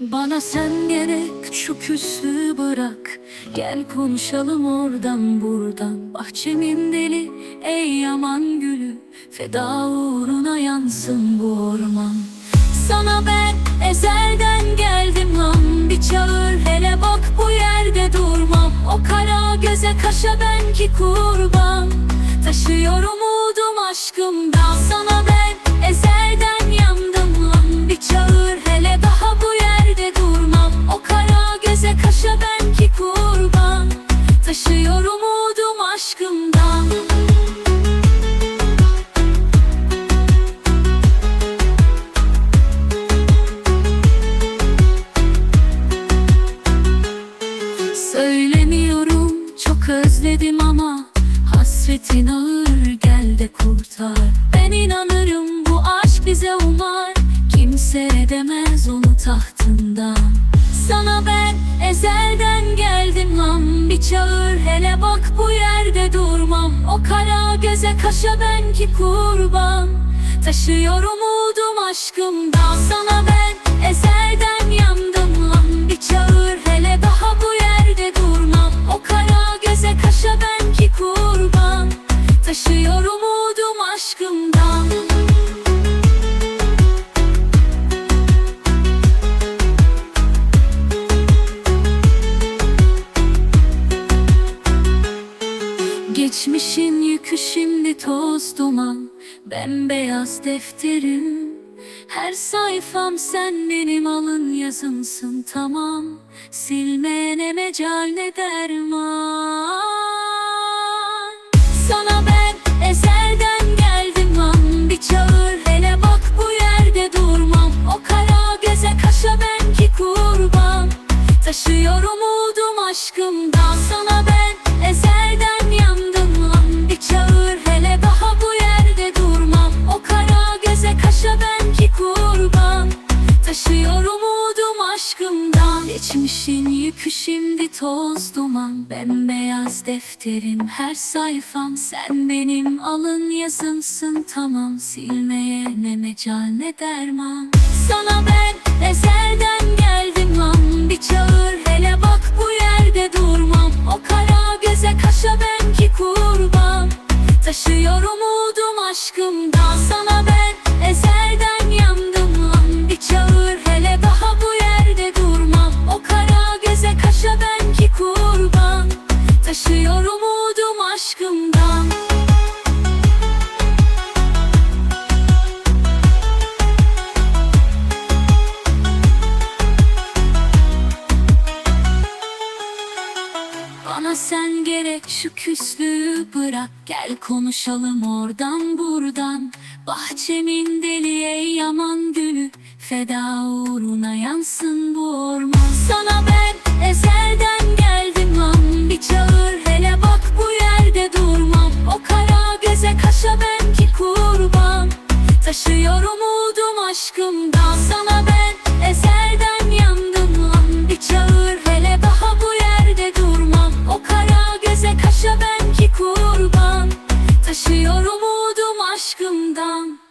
Bana sen gerek şu küslüğü bırak. Gel konuşalım oradan buradan. Bahçemin deli ey yaman gülü. Feda uğruna yansın bu orman. Sana ben ezelden geldim lan. Bir çağır hele bak bu yerde durmam. O kara göze kaşa ben ki kurban. Taşıyorum umudum aşkımdan. Sana ben ezelden Taşıyorum umudum aşkımdan. Söylemiyorum çok özledim ama Hasretin ağır gel de kurtar. Ben inanırım çağır hele bak bu yerde durmam. O kara göze kaşa ben ki kurban. Taşıyorum umudum aşkımdan. Sana ben ezelden yandım lan. Bir çağır hele daha bu yerde durmam. O kara göze kaşa ben ki kurban. Taşıyorum umudum aşkımdan toz duman Bembeyaz defterim. Her sayfam sen benim alın yazımsın tamam. Silmeyene mecal ne derman? Sana ben ezelden geldim lan Bir çağır. Hele bak bu yerde durmam O kara göze kaşa ben ki kurban. Taşıyorum umudum aşkımdan Taşıyorum umudum aşkımdan. Geçmişin yükü şimdi toz duman. Bembeyaz defterim her sayfam Sen benim alın yazımsın tamam. Silmeye ne mecal ne derman. Sana ben ezelden geldim lan. Bir çağır hele bak bu yerde durmam. O kara göze kaşa ben ki kurban. Taşıyorum umudum aşkımdan Taşıyorum umudum aşkımdan. Bana sen gerek şu küslüğü bırak. Gel konuşalım oradan buradan. Bahçemin deli ey yaman gülü. Feda uğruna yansın bu orman. Sana ben ezelden Taşıyor umudum aşkımdan Sana ben. Eserden yandım lan. Bir çağır hele daha bu yerde durmam. O kara göze kaşa ben ki kurban. Taşıyor umudum aşkımdan.